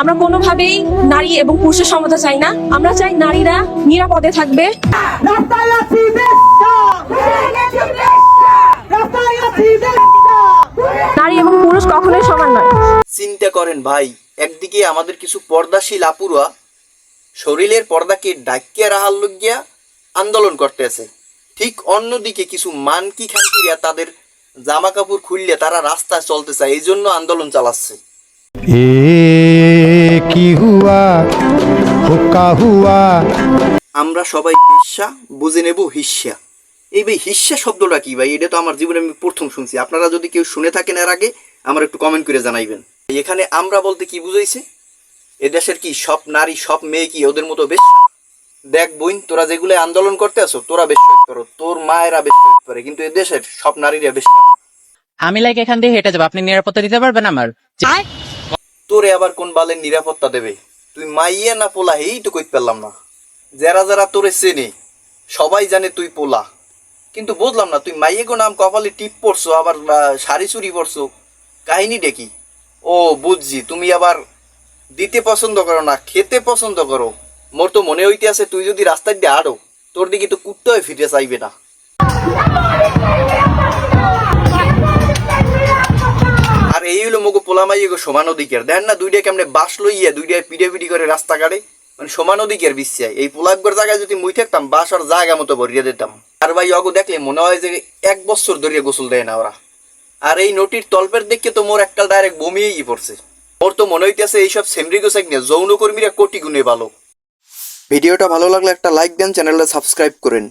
আমরা কোনোভাবেই নারী এবং পুরুষের সমতা চাই না। আমরা চাই নারীরা নিরাপদে থাকবে। রাস্তায় আছি বেশ্যা রাস্তায় আছি বেশ্যা নারী এবং পুরুষ কখনোই সমান নয়। চিন্তা করেন ভাই একদিকে আমাদের কিছু পর্দাশীল আপুরা শরীরের পর্দাকে ডাকিয়া রাহার লইয়া আন্দোলন করতেছে। ঠিক অন্যদিকে কিছু মানকি খানকিরা তাদের জামা কাপড় খুললে তারা রাস্তায় চলতে চায় এই জন্য আন্দোলন চালাচ্ছে। এ কি হুয়া? হুকা হুয়া? আমরা সবাই হিস্যা বুঝে নেব হিস্যা। এই ভাই হিস্যা শব্দটা কি ভাই? এটা তো আমার জীবনে আমি প্রথম শুনছি। আপনারা যদি কেউ শুনে থাকেন এর আগে আমার একটু কমেন্ট করে জানাইবেন। এখানে আমরা বলতে কি বুঝাইছে? এ দেশের কি সব নারী সব মেয়ে কি ওদের মতো বেশ? দেখ বইন তোরা যেগুলো আন্দোলন করতে আসো তোরা বেশ করো। তোর মায়েরা বেশ করে কিন্তু এদেশের সব নারীরা বেশ আমি লাইক এখান দিয়ে হেঁটে যাব। আপনি নিরাপত্তা দিতে পারবেন আমার? তোরে আবার কোন বালের নিরাপত্তা দেবে? তুই মাইয়া না পোলা এই তো কইতে পারলাম না। যারা যারা তোরে চেনে, সবাই জানে তুই পোলা। কিন্তু বুঝলাম না, তুই মাইয়ে গো নাম কপালে টিপ পড়ছো, আবার শাড়ি চুরি পড়ছো। কাহিনী ডেকি ও, বুঝছি, তুমি আবার দিতে পছন্দ করো না, খেতে পছন্দ করো। মোর তো মনে হইতে আছে, তুই যদি রাস্তায় দিয়ে আড়ো, তোর দিকে তো কুত্তে হয়ে ফিরে চাইবে না। হলো মগো পোলামাই গো সমান অধিকার। দেন না দুইটা কেমনে বাস লইয়া দুইটা পিড়ে পিড়ি করে রাস্তা কাটে মানে সমান অধিকার বিশ্বাই এই পোলাকগর জায়গায় যদি মুই থাকতাম, বাস আর জায়গা মতো ভরিয়ে দিতাম। আর ভাই, অগো দেখলে মনে হয় যে এক বছর ধরিয়া গোসল দেয় না ওরা। আর এই নটির তল্পের দেখে তো মোর একটা ডাইরেক্ট বমিয়েই পড়ছে। মোর তো মনে হইতেছে এইসব সেমরি গোসাইক নিয়ে যৌনকর্মীরা কোটি গুণে ভালো। ভিডিওটা ভালো লাগলে একটা লাইক দেন চ্যানেলটা সাবস্ক্রাইব করেন।